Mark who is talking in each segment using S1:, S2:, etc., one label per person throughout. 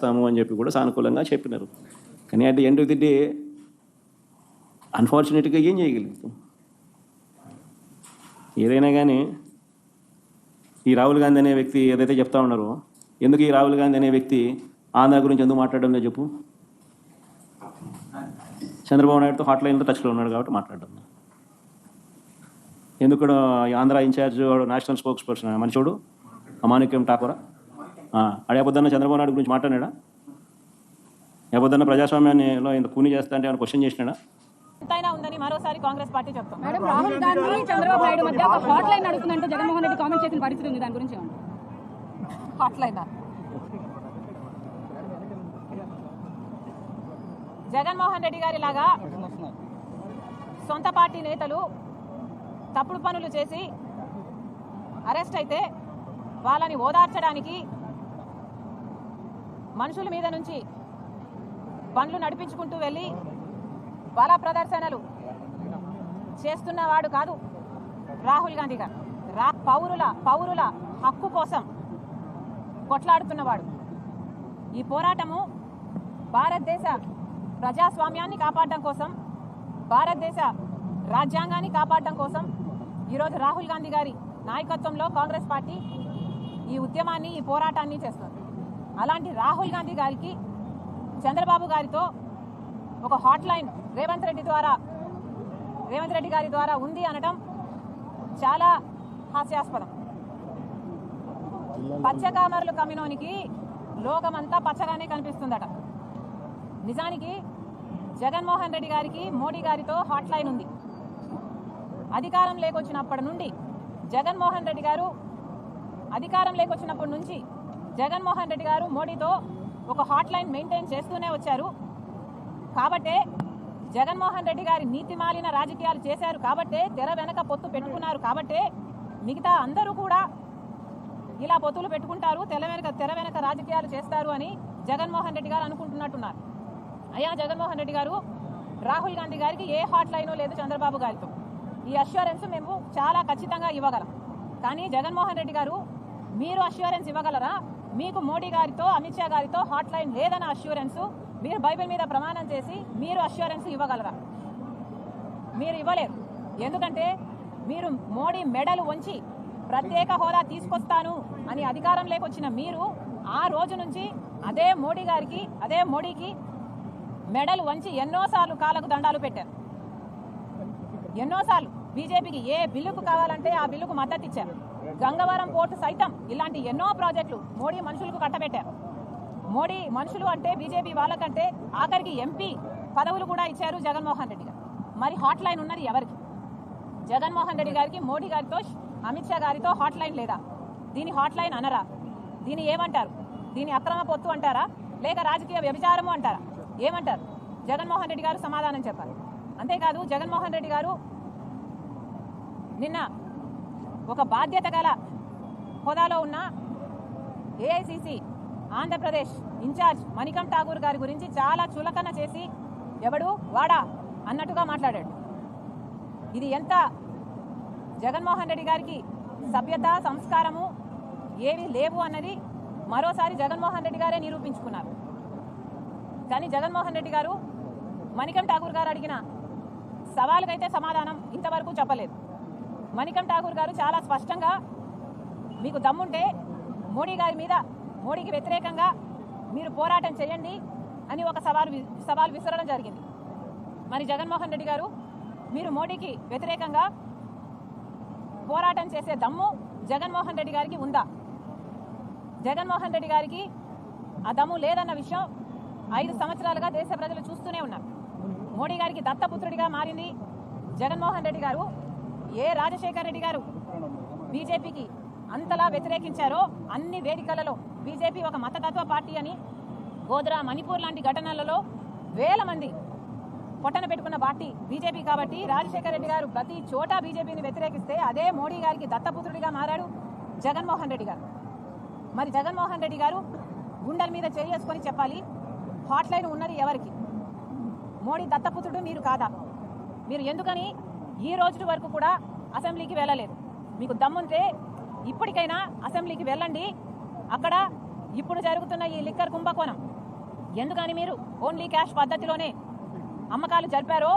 S1: చేస్తాము అని చెప్పి కూడా సానుకూలంగా చెప్పినారు. కానీ at end of the day అన్ఫార్చునేట్గా ఏం చేయగలుగుతాం? ఏదైనా కానీ ఈ రాహుల్ గాంధీ అనే వ్యక్తి ఏదైతే చెప్తా ఉన్నారో ఎందుకు ఈ రాహుల్ గాంధీ అనే వ్యక్తి ఆంధ్ర గురించి ఎందుకు మాట్లాడడం లేదు చెప్పు? చంద్రబాబు నాయుడుతో హాట్ లైన్లో టచ్లో ఉన్నాడు కాబట్టి మాట్లాడడం ఎందుకు Andhra incharge national spokesperson మనిషోడు అమానిక్యం ఠాకూరా? అడేపొద్దున్న చంద్రబాబు నాయుడు గురించి మాట్లాడాడా ఏపొద్దున్న ప్రజాస్వామ్యాన్నిలో ఇంత కూని చేస్తా అంటే ఏమైనా క్వశ్చన్ చేసినాడా?
S2: ఎంతైనా ఉందని మరోసారి కాంగ్రెస్ పార్టీ చెప్తాం.
S3: మేడం రాహుల్ గాంధీ చంద్రబాబు నాయుడు మధ్య ఒక హాట్ లైన్ నడుస్తుందంటూ జగన్మోహన్ రెడ్డి కామెంట్ చేసిన పరిస్థితి ఉంది దాని గురించి
S2: జగన్మోహన్ రెడ్డి గారి లాగా సొంత పార్టీ నేతలు తప్పుడు పనులు చేసి అరెస్ట్ అయితే వాళ్ళని ఓదార్చడానికి మనుషుల మీద నుంచి బండ్లు నడిపించుకుంటూ వెళ్ళి బల ప్రదర్శనలు చేస్తున్నవాడు కాదు రాహుల్ గాంధీ గారు. రా పౌరుల పౌరుల హక్కు కోసం కొట్లాడుతున్నవాడు ఈ పోరాటము భారతదేశ ప్రజాస్వామ్యాన్ని కాపాడడం కోసం భారతదేశ రాజ్యాంగాన్ని కాపాడడం కోసం ఈరోజు రాహుల్ గాంధీ గారి నాయకత్వంలో కాంగ్రెస్ పార్టీ ఈ ఉద్యమాన్ని ఈ పోరాటాన్ని చేస్తుంది. అలాంటి రాహుల్ గాంధీ గారికి చంద్రబాబు గారితో ఒక హాట్ లైన్ రేవంత్ రెడ్డి ద్వారా రేవంత్ రెడ్డి గారి ద్వారా ఉంది అనడం చాలా హాస్యాస్పదం. పచ్చకామర్లు కమ్మినోనికి లోకమంతా పచ్చగానే కనిపిస్తుందట. నిజానికి జగన్మోహన్ రెడ్డి గారికి మోడీ గారితో హాట్ లైన్ ఉంది. అధికారం లేకొచ్చినప్పటి నుండి జగన్మోహన్ రెడ్డి గారు అధికారం లేకొచ్చినప్పటి నుంచి జగన్మోహన్ రెడ్డి గారు మోడీతో ఒక హాట్ లైన్ మెయింటైన్ చేస్తూనే వచ్చారు. కాబట్టే జగన్మోహన్ రెడ్డి గారి నీతి మాలిన రాజకీయాలు చేశారు. కాబట్టే తెర వెనక పొత్తు పెట్టుకున్నారు. కాబట్టే మిగతా అందరూ కూడా ఇలా పొత్తులు పెట్టుకుంటారు. తెర వెనక తెర వెనక రాజకీయాలు చేస్తారు అని జగన్మోహన్ రెడ్డి గారు అనుకుంటున్నట్టున్నారు. అయ్యా జగన్మోహన్ రెడ్డి గారు రాహుల్ గాంధీ గారికి ఏ హాట్ లైనో లేదు చంద్రబాబు గారితో. ఈ అష్యూరెన్స్ మేము చాలా ఖచ్చితంగా ఇవ్వగలం. కానీ జగన్మోహన్ రెడ్డి గారు మీరు అష్యూరెన్స్ ఇవ్వగలరా? మీకు మోడీ గారితో అమిత్ షా గారితో హాట్ లైన్ లేదన్న అష్యూరెన్స్ మీరు బైబిల్ మీద ప్రమాణం చేసి మీరు అష్యూరెన్స్ ఇవ్వగలరా? మీరు ఇవ్వలేరు. ఎందుకంటే మీరు మోడీ మెడలు వంచి ప్రత్యేక హోదా తీసుకొస్తాను అని అధికారం లేకొచ్చిన మీరు ఆ రోజు నుంచి అదే మోడీ గారికి అదే మోడీకి మెడలు వంచి ఎన్నోసార్లు కాలకు దండాలు పెట్టారు. ఎన్నోసార్లు. బీజేపీకి ఏ బిల్లుకు కావాలంటే ఆ బిల్లుకు మద్దతు ఇచ్చారు. గంగవరం పోర్టు సైతం ఇలాంటి ఎన్నో ప్రాజెక్టులు మోడీ మనుషులకు కట్టబెట్టారు. మోడీ మనుషులు అంటే బీజేపీ వాళ్ళకంటే ఆఖరికి ఎంపీ పదవులు కూడా ఇచ్చారు జగన్మోహన్ రెడ్డి గారు. మరి హాట్ లైన్ ఉన్నది ఎవరికి? జగన్మోహన్ రెడ్డి గారికి మోడీ గారితో అమిత్ షా గారితో హాట్ లైన్ లేదా? దీని హాట్ లైన్ అనరా? దీని ఏమంటారు? దీని అక్రమ పొత్తు అంటారా? లేక రాజకీయ వ్యభిచారము అంటారా? ఏమంటారు? జగన్మోహన్ రెడ్డి గారు సమాధానం చెప్పారు అంతేకాదు జగన్మోహన్ రెడ్డి గారు నిన్న ఒక బాధ్యత గల హోదాలో ఉన్న ఏఐసిసి ఆంధ్రప్రదేశ్ ఇన్ఛార్జ్ మణికం ఠాగూర్ గారి గురించి చాలా చులకన చేసి ఎవడు వాడా అన్నట్టుగా మాట్లాడాడు. ఇది ఎంత జగన్మోహన్ రెడ్డి గారికి సభ్యత సంస్కారము ఏవి లేవు అన్నది మరోసారి జగన్మోహన్ రెడ్డి గారే నిరూపించుకున్నారు. కానీ జగన్మోహన్ రెడ్డి గారు మణికం ఠాగూర్ గారు అడిగిన సవాలుకైతే సమాధానం ఇంతవరకు చెప్పలేదు. మణికం ఠాగూర్ గారు చాలా స్పష్టంగా మీకు దమ్ముంటే మోడీ గారి మీద మోడీకి వ్యతిరేకంగా మీరు పోరాటం చేయండి అని ఒక సవాలు వి- సవాల్ విసరడం జరిగింది. మరి జగన్మోహన్ రెడ్డి గారు మీరు మోడీకి వ్యతిరేకంగా పోరాటం చేసే దమ్ము జగన్మోహన్ రెడ్డి గారికి ఉందా? జగన్మోహన్ రెడ్డి గారికి ఆ దమ్ము లేదన్న విషయం ఐదు సంవత్సరాలుగా దేశ ప్రజలు చూస్తూనే ఉన్నారు. మోడీ గారికి దత్తపుత్రుడిగా మారింది జగన్మోహన్ రెడ్డి గారు. ఏ రాజశేఖర్ రెడ్డి గారు బీజేపీకి అంతలా వ్యతిరేకించారో అన్ని వేదికలలో బీజేపీ ఒక మతతత్వ పార్టీ అని గోద్రా మణిపూర్ లాంటి ఘటనలలో వేల మంది పొట్టన పెట్టుకున్న పార్టీ బీజేపీ కాబట్టి రాజశేఖర రెడ్డి గారు ప్రతి చోట బీజేపీని వ్యతిరేకిస్తే అదే మోడీ గారికి దత్తపుత్రుడిగా మారాడు జగన్మోహన్ రెడ్డి గారు. మరి జగన్మోహన్ రెడ్డి గారు గుండెల మీద చేసుకొని చెప్పాలి హాట్లైన్ ఉన్నది ఎవరికి? మోడీ దత్తపుత్రుడు మీరు కాదా? మీరు ఎందుకని ఈ రోజు వరకు కూడా అసెంబ్లీకి వెళ్ళలేదు. మీకు దమ్ముంటే ఇప్పటికైనా అసెంబ్లీకి వెళ్ళండి. అక్కడ ఇప్పుడు జరుగుతున్న ఈ లిక్కర్ కుంభకోణం. ఎందుకని మీరు? ఓన్లీ క్యాష్ పద్ధతిలోనే అమ్మకాలు జరిపారో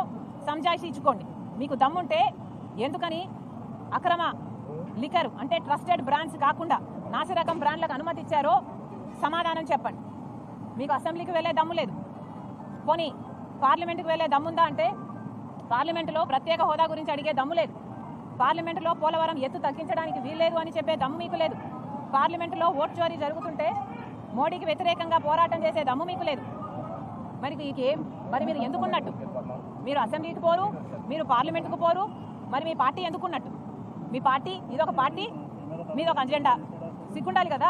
S2: సంజాయిషి ఇచ్చుకోండి. మీకు దమ్ముంటే ఎందుకని? అక్రమ లిక్కర్ అంటే ట్రస్టెడ్ బ్రాండ్స్ కాకుండా నాసిరకం బ్రాండ్లకు అనుమతి ఇచ్చారో సమాధానం చెప్పండి. మీకు అసెంబ్లీకి వెళ్ళే దమ్ము లేదు. పోనీ పార్లమెంట్కి వెళ్ళే దమ్ముందా అంటే పార్లమెంటులో ప్రత్యేక హోదా గురించి అడిగే దమ్ము లేదు. పార్లమెంటులో పోలవరం ఎత్తు తగ్గించడానికి వీల్లేదు అని చెప్పే దమ్ము మీకు లేదు. పార్లమెంటులో ఓట్ చోరీ జరుగుతుంటే మోడీకి వ్యతిరేకంగా పోరాటం చేసే దమ్ము మీకు లేదు. మరి మీకేం మరి మీరు ఎందుకున్నట్టు? మీరు అసెంబ్లీకి పోరు మీరు పార్లమెంట్కు పోరు మరి మీ పార్టీ ఎందుకున్నట్టు? మీ పార్టీ ఇదొక పార్టీ మీదొక అజెండా. సిగ్గుండాలి కదా?